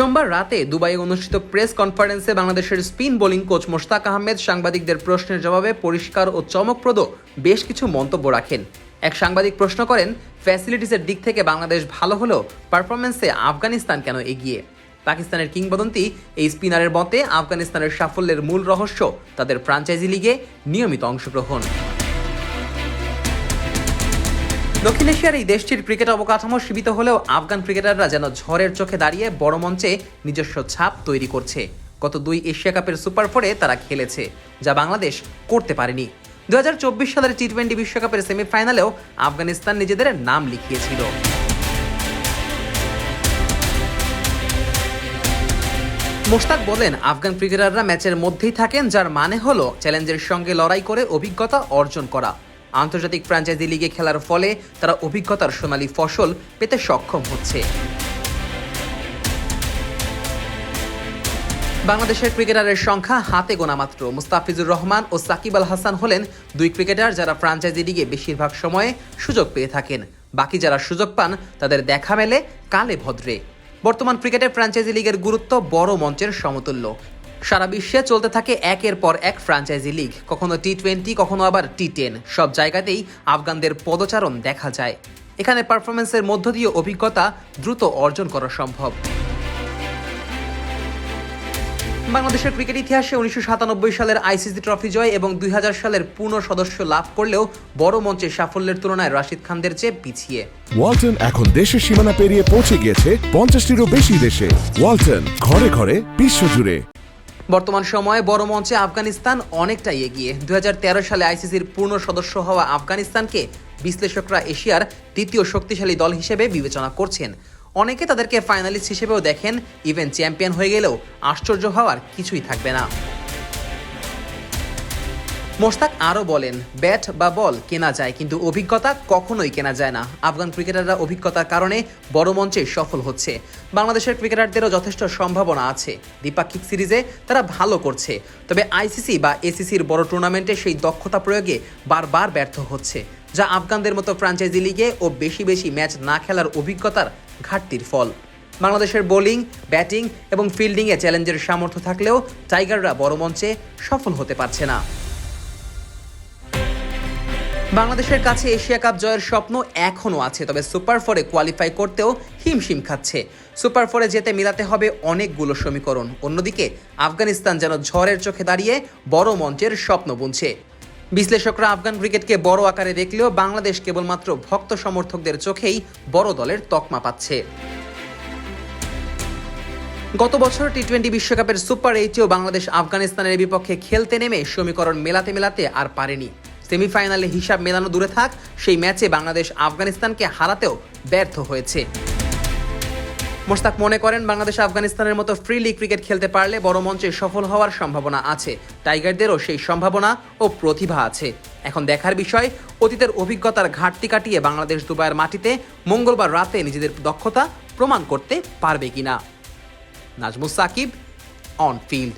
সোমবার রাতে দুবাইয়ে অনুষ্ঠিত প্রেস কনফারেন্সে বাংলাদেশের spin bowling coach Mushtaq Ahmed সাংবাদিকদের প্রশ্নের জবাবে পরিষ্কার ও চমকপ্রদ বেশ কিছু মন্তব্য রাখেন। এক সাংবাদিক প্রশ্ন করেন, ফ্যাসিলিটিসের দিক থেকে বাংলাদেশ ভালো হলেও পারফরমেন্সে আফগানিস্তান কেন এগিয়ে? পাকিস্তানের কিংবদন্তি এই স্পিনারের মতে আফগানিস্তানের সাফল্যের মূল রহস্য তাদের ফ্রাঞ্চাইজি লিগে নিয়মিত অংশগ্রহণ। দক্ষিণ এশিয়ার এই দেশটির ক্রিকেট অবকাঠামো সীমিত হলেও আফগান ক্রিকেটাররা যেন ঝড়ের চোখে দাঁড়িয়ে বড় মঞ্চে নিজস্ব ছাপ তৈরি করছে। গত দুই এশিয়া কাপের সুপার ফোরে তারা খেলেছে, যা বাংলাদেশ করতে পারেনি। দু হাজার চব্বিশ সালের টি টোয়েন্টি বিশ্বকাপের সেমিফাইনালেও আফগানিস্তান নিজেদের নাম লিখিয়েছিল। মোশতাক বলেন, আফগান ক্রিকেটাররা ম্যাচের মধ্যেই থাকেন, যার মানে হলো চ্যালেঞ্জের সঙ্গে লড়াই করে অভিজ্ঞতা অর্জন করা। আন্তর্জাতিক ফ্র্যাঞ্চাইজি লিগে খেলার ফলে তারা অভিজ্ঞতার সোনালী ফসল পেতে সক্ষম হচ্ছে। বাংলাদেশের ক্রিকেটারের সংখ্যা হাতে গোনা মাত্র। মুস্তাফিজুর রহমান ও সাকিব আল হাসান হলেন দুই ক্রিকেটার যারা ফ্রাঞ্চাইজি লিগে বেশিরভাগ সময়ে সুযোগ পেয়ে থাকেন। বাকি যারা সুযোগ পান, তাদের দেখা মেলে কালে ভদ্রে। বর্তমান ক্রিকেটের ফ্র্যাঞ্চাইজি লিগের গুরুত্ব বড় মঞ্চের সমতুল্য। সারা বিশ্বে চলতে থাকে একের পর এক ফ্র্যাঞ্চাইজি লিগ। কখনো টি টোয়েন্টি কখনো আবার টি টেন সব জায়গাতেই আফগানদের পদচারণ দেখা যায়। এখানে পারফরমেন্সের মধ্য দিয়ে অভিজ্ঞতা দ্রুত অর্জন করা সম্ভব। বাংলাদেশের ক্রিকেট ইতিহাসে উনিশশো সাতানব্বই সালের আইসিসি ট্রফি জয় এবং দুই হাজার সালের পূর্ণ সদস্য লাভ করলেও বড় মঞ্চে সাফল্যের তুলনায় রাশিদ খানদের চেয়ে পিছিয়ে। ওয়ালটন এখন দেশের সীমানা পেরিয়ে পৌঁছে গিয়েছে পঞ্চাশটিরও বেশি দেশে। ওয়ালটন ঘরে ঘরে বিশ্বজুড়ে। বর্তমান সময়ে বড় মঞ্চে আফগানিস্তান অনেকটাই এগিয়ে। দু হাজার তেরো সালে আইসিসির পূর্ণ সদস্য হওয়া আফগানিস্তানকে বিশ্লেষকরা এশিয়ার তৃতীয় শক্তিশালী দল হিসেবে বিবেচনা করছেন। অনেকে তাদেরকে ফাইনালিস্ট হিসেবেও দেখেন, ইভেন চ্যাম্পিয়ন হয়ে গেলেও আশ্চর্য হওয়ার কিছুই থাকবে না। মোশতাক আরও বলেন, ব্যাট বা বল কেনা যায়, কিন্তু অভিজ্ঞতা কখনোই কেনা যায় না। আফগান ক্রিকেটাররা অভিজ্ঞতার কারণে বড় মঞ্চে সফল হচ্ছে। বাংলাদেশের ক্রিকেটারদেরও যথেষ্ট সম্ভাবনা আছে। দ্বিপাক্ষিক সিরিজে তারা ভালো করছে। তবে আইসিসি বা এসিসির বড় টুর্নামেন্টে সেই দক্ষতা প্রয়োগে বারবার ব্যর্থ হচ্ছে, যা আফগানদের মতো ফ্র্যাঞ্চাইজি লিগে ও বেশি বেশি ম্যাচ না খেলার অভিজ্ঞতার ঘাটতির ফল। বাংলাদেশের বোলিং, ব্যাটিং এবং ফিল্ডিংয়ে চ্যালেঞ্জের সামর্থ্য থাকলেও টাইগাররা বড় মঞ্চে সফল হতে পারছে না। বাংলাদেশের কাছে এশিয়া কাপ জয়ের স্বপ্ন এখনও আছে, তবে সুপার ফোরে কোয়ালিফাই করতেও হিমশিম খাচ্ছে। সুপার ফোরে যেতে মিলাতে হবে অনেকগুলো সমীকরণ। অন্যদিকে, আফগানিস্তান যেন ঝড়ের চোখে দাঁড়িয়ে বড় মঞ্চের স্বপ্ন বুনছে। বিশ্লেষকরা আফগান ক্রিকেটকে বড় আকারে দেখলেও বাংলাদেশ কেবলমাত্র ভক্ত সমর্থকদের চোখেই বড় দলের তকমা পাচ্ছে। গত বছর টি টোয়েন্টি বিশ্বকাপের সুপার এইটেও বাংলাদেশ আফগানিস্তানের বিপক্ষে খেলতে নেমে সমীকরণ মেলাতে মেলাতে আর পারেনি। সেমিফাইনালে হিসাব মেলানো দূরে থাক, সেই ম্যাচে বাংলাদেশ আফগানিস্তানকে হারাতেও ব্যর্থ হয়েছে। মোস্তাক মনে করেন, বাংলাদেশ আফগানিস্তানের মতো ফ্রিলি ক্রিকেট খেলতে পারলে বড় মঞ্চে সফল হওয়ার সম্ভাবনা আছে। টাইগারদেরও সেই সম্ভাবনা ও প্রতিভা আছে। এখন দেখার বিষয়, অতীতের অভিজ্ঞতার ঘাটতি কাটিয়ে বাংলাদেশ দুবাইয়ের মাটিতে মঙ্গলবার রাতে নিজেদের দক্ষতা প্রমাণ করতে পারবে কিনা। Nazmus Sakib, on field.